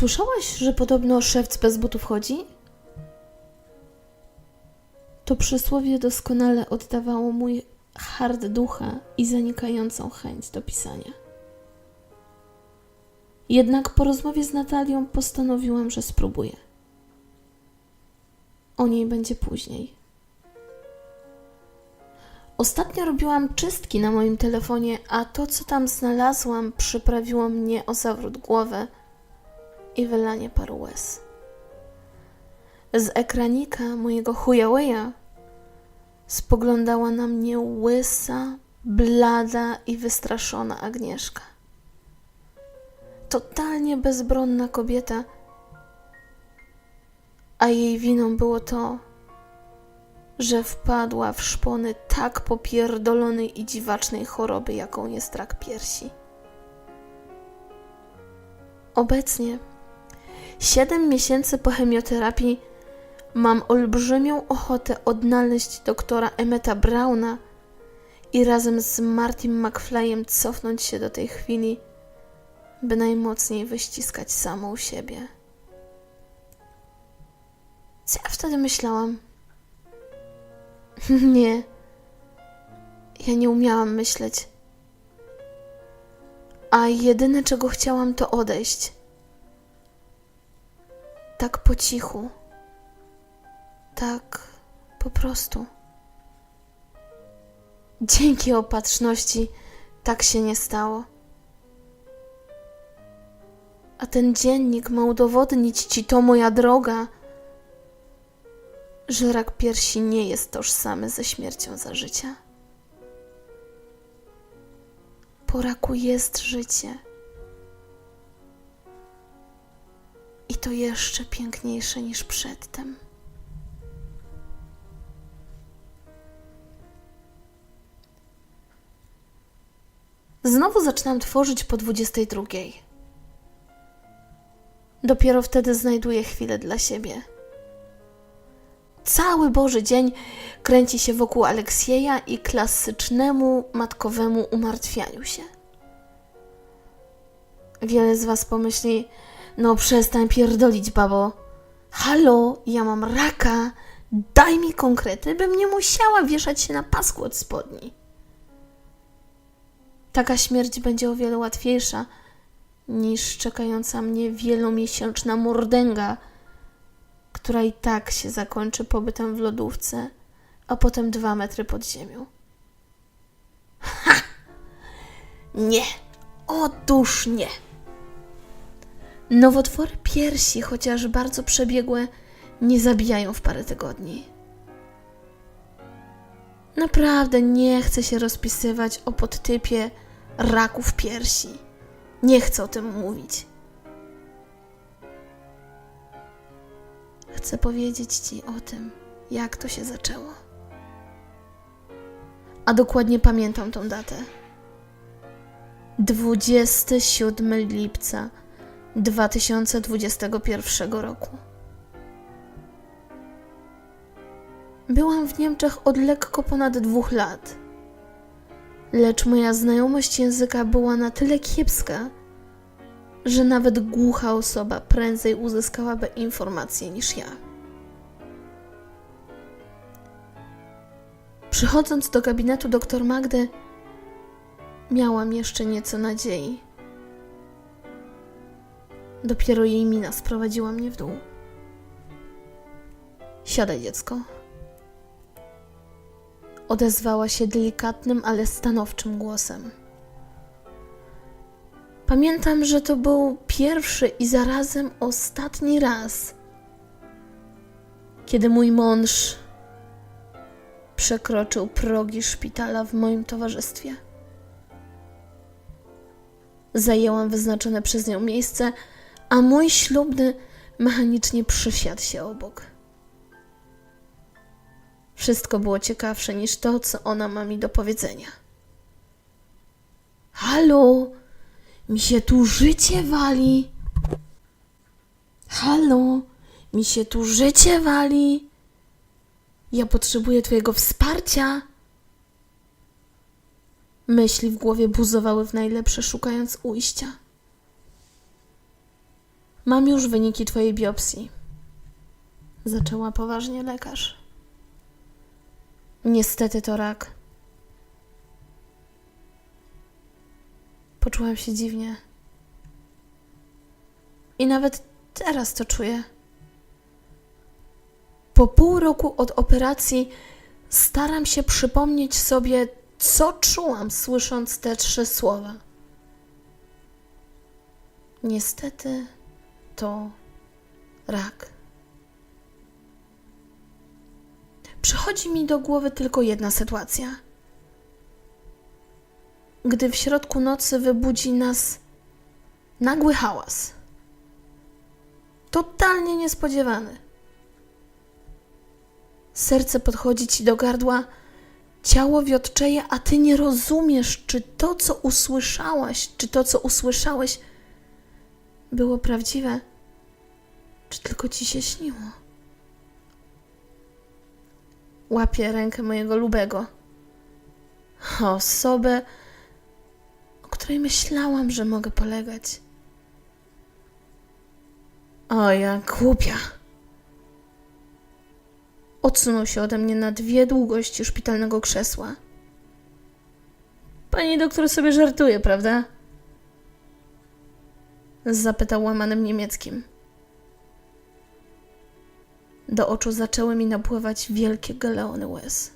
Słyszałaś, że podobno szewc bez butów chodzi? To przysłowie doskonale oddawało mój hard ducha i zanikającą chęć do pisania. Jednak po rozmowie z Natalią postanowiłam, że spróbuję. O niej będzie później. Ostatnio robiłam czystki na moim telefonie, a to, co tam znalazłam, przyprawiło mnie o zawrót głowy i wylanie paru łez. Z ekranika mojego Huawei'a spoglądała na mnie łysa, blada i wystraszona Agnieszka. Totalnie bezbronna kobieta, a jej winą było to, że wpadła w szpony tak popierdolonej i dziwacznej choroby, jaką jest rak piersi. Obecnie, siedem miesięcy po chemioterapii, mam olbrzymią ochotę odnaleźć doktora Emmeta Browna i razem z Martin McFlyem cofnąć się do tej chwili, by najmocniej wyściskać samą siebie. Co ja wtedy myślałam? nie. Ja nie umiałam myśleć. A jedyne, czego chciałam, to odejść. Tak po cichu. Tak po prostu. Dzięki opatrzności tak się nie stało. A ten dziennik ma udowodnić ci to, moja droga, że rak piersi nie jest tożsamy ze śmiercią za życia. Po raku jest życie. To jeszcze piękniejsze niż przedtem. Znowu zaczynam tworzyć po 22. Dopiero wtedy znajduję chwilę dla siebie. Cały Boży dzień kręci się wokół Aleksieja i klasycznemu matkowemu umartwianiu się. Wiele z Was pomyśli, no przestań pierdolić, babo. Halo, ja mam raka. Daj mi konkrety, bym nie musiała wieszać się na pasku od spodni. Taka śmierć będzie o wiele łatwiejsza niż czekająca mnie wielomiesięczna mordęga, która i tak się zakończy pobytem w lodówce, a potem dwa metry pod ziemią. Ha! Nie! Otóż nie! Nowotwory piersi, chociaż bardzo przebiegłe, nie zabijają w parę tygodni. Naprawdę nie chcę się rozpisywać o podtypie raków piersi. Nie chcę o tym mówić. Chcę powiedzieć Ci o tym, jak to się zaczęło. A dokładnie pamiętam tą datę. 27 lipca 2021 roku. Byłam w Niemczech od lekko ponad dwóch lat. Lecz moja znajomość języka była na tyle kiepska, że nawet głucha osoba prędzej uzyskałaby informacje niż ja. Przychodząc do gabinetu dr Magdy, miałam jeszcze nieco nadziei. Dopiero jej mina sprowadziła mnie w dół. Siadaj, dziecko. Odezwała się delikatnym, ale stanowczym głosem. Pamiętam, że to był pierwszy i zarazem ostatni raz, kiedy mój mąż przekroczył progi szpitala w moim towarzystwie. Zajęłam wyznaczone przez nią miejsce, a mój ślubny mechanicznie przysiadł się obok. Wszystko było ciekawsze niż to, co ona ma mi do powiedzenia. Halo, mi się tu życie wali. Halo, mi się tu życie wali. Ja potrzebuję Twojego wsparcia. Myśli w głowie buzowały w najlepsze, szukając ujścia. Mam już wyniki twojej biopsji. Zaczęła poważnie lekarz. Niestety to rak. Poczułam się dziwnie. I nawet teraz to czuję. Po pół roku od operacji staram się przypomnieć sobie, co czułam, słysząc te trzy słowa. Niestety to rak. Przychodzi mi do głowy tylko jedna sytuacja. Gdy w środku nocy wybudzi nas nagły hałas. Totalnie niespodziewany. Serce podchodzi ci do gardła, ciało wiotczeje, a ty nie rozumiesz, czy to, co usłyszałaś, czy to, co usłyszałeś, było prawdziwe, czy tylko ci się śniło. Łapię rękę mojego lubego. Osobę, o której myślałam, że mogę polegać. O, ja głupia. Odsunął się ode mnie na dwie długości szpitalnego krzesła. Pani doktor sobie żartuje, prawda? Zapytał łamanym niemieckim. Do oczu zaczęły mi napływać wielkie galeony łez.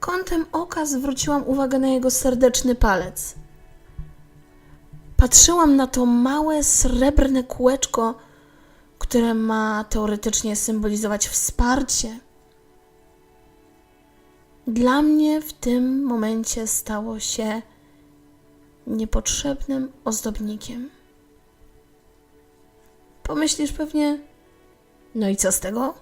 Kątem oka zwróciłam uwagę na jego serdeczny palec. Patrzyłam na to małe srebrne kółeczko, które ma teoretycznie symbolizować wsparcie. Dla mnie w tym momencie stało się niepotrzebnym ozdobnikiem. Pomyślisz pewnie, no i co z tego?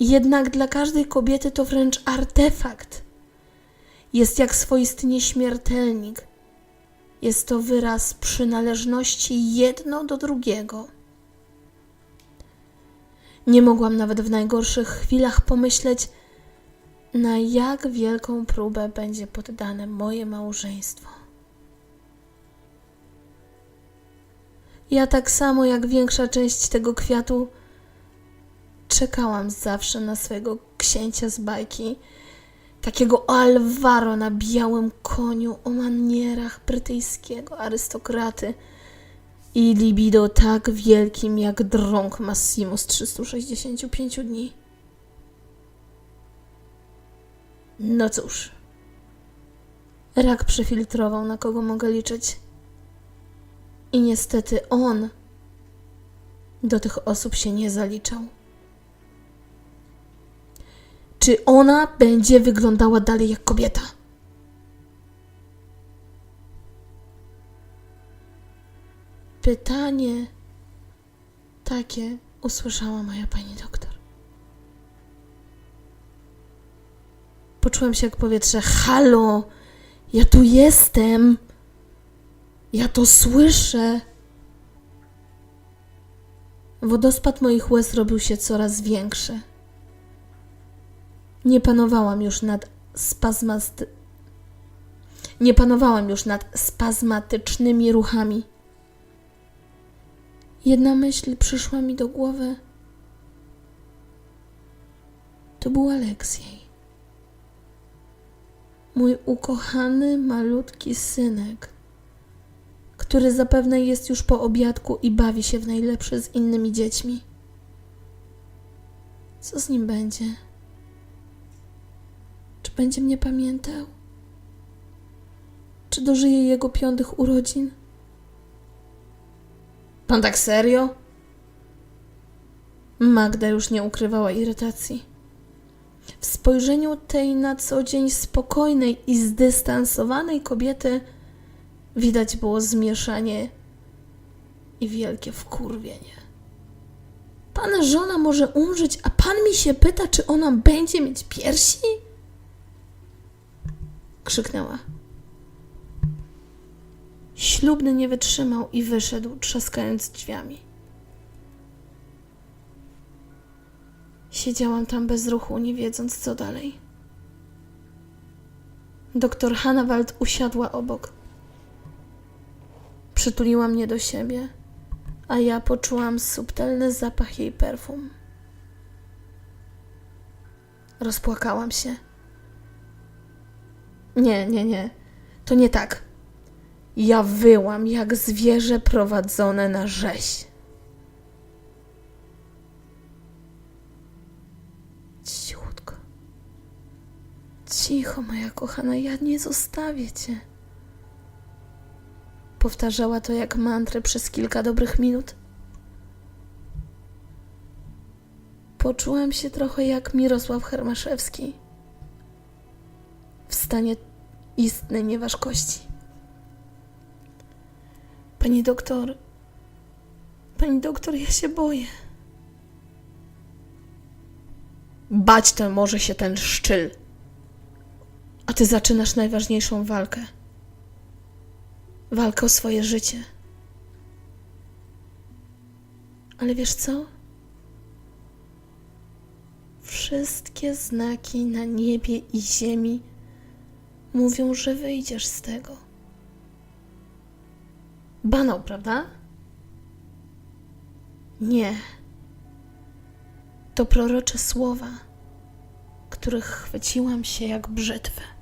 Jednak dla każdej kobiety to wręcz artefakt. Jest jak swoisty nieśmiertelnik. Jest to wyraz przynależności jedno do drugiego. Nie mogłam nawet w najgorszych chwilach pomyśleć, na jak wielką próbę będzie poddane moje małżeństwo. Ja tak samo jak większa część tego kwiatu czekałam zawsze na swojego księcia z bajki, takiego Alvaro na białym koniu o manierach brytyjskiego arystokraty i libido tak wielkim jak drąg Massimo z 365 dni. No cóż, rak przefiltrował, na kogo mogę liczyć. I niestety on do tych osób się nie zaliczał. Czy ona będzie wyglądała dalej jak kobieta? Pytanie takie usłyszała moja pani doktor. Poczułem się jak powietrze. Halo, ja tu jestem. Ja to słyszę. Wodospad moich łez robił się coraz większy. Nie panowałam już nad spazmasty... Nie panowałam już nad spazmatycznymi ruchami. Jedna myśl przyszła mi do głowy. To był Aleksiej. Mój ukochany, malutki synek, który zapewne jest już po obiadku i bawi się w najlepsze z innymi dziećmi. Co z nim będzie? Czy będzie mnie pamiętał? Czy dożyje jego piątych urodzin? Pan tak serio? Magda już nie ukrywała irytacji. W spojrzeniu tej na co dzień spokojnej i zdystansowanej kobiety widać było zmieszanie i wielkie wkurwienie. Pana żona może umrzeć, a pan mi się pyta, czy ona będzie mieć piersi? Krzyknęła. Ślubny nie wytrzymał i wyszedł, trzaskając drzwiami. Siedziałam tam bez ruchu, nie wiedząc co dalej. Doktor Hannawald usiadła obok. Przytuliła mnie do siebie, a ja poczułam subtelny zapach jej perfum. Rozpłakałam się. Nie, nie, nie. To nie tak. Ja wyłam jak zwierzę prowadzone na rzeź. Cichutko. Cicho, moja kochana, ja nie zostawię cię. Powtarzała to jak mantrę przez kilka dobrych minut. Poczułam się trochę jak Mirosław Hermaszewski w stanie istnej nieważkości. Pani doktor, pani doktor, ja się boję. Bać to może się ten szczyl. A ty zaczynasz najważniejszą walkę. Walkę o swoje życie. Ale wiesz co? Wszystkie znaki na niebie i ziemi mówią, że wyjdziesz z tego. Banał, prawda? Nie. To prorocze słowa, których chwyciłam się jak brzytwy.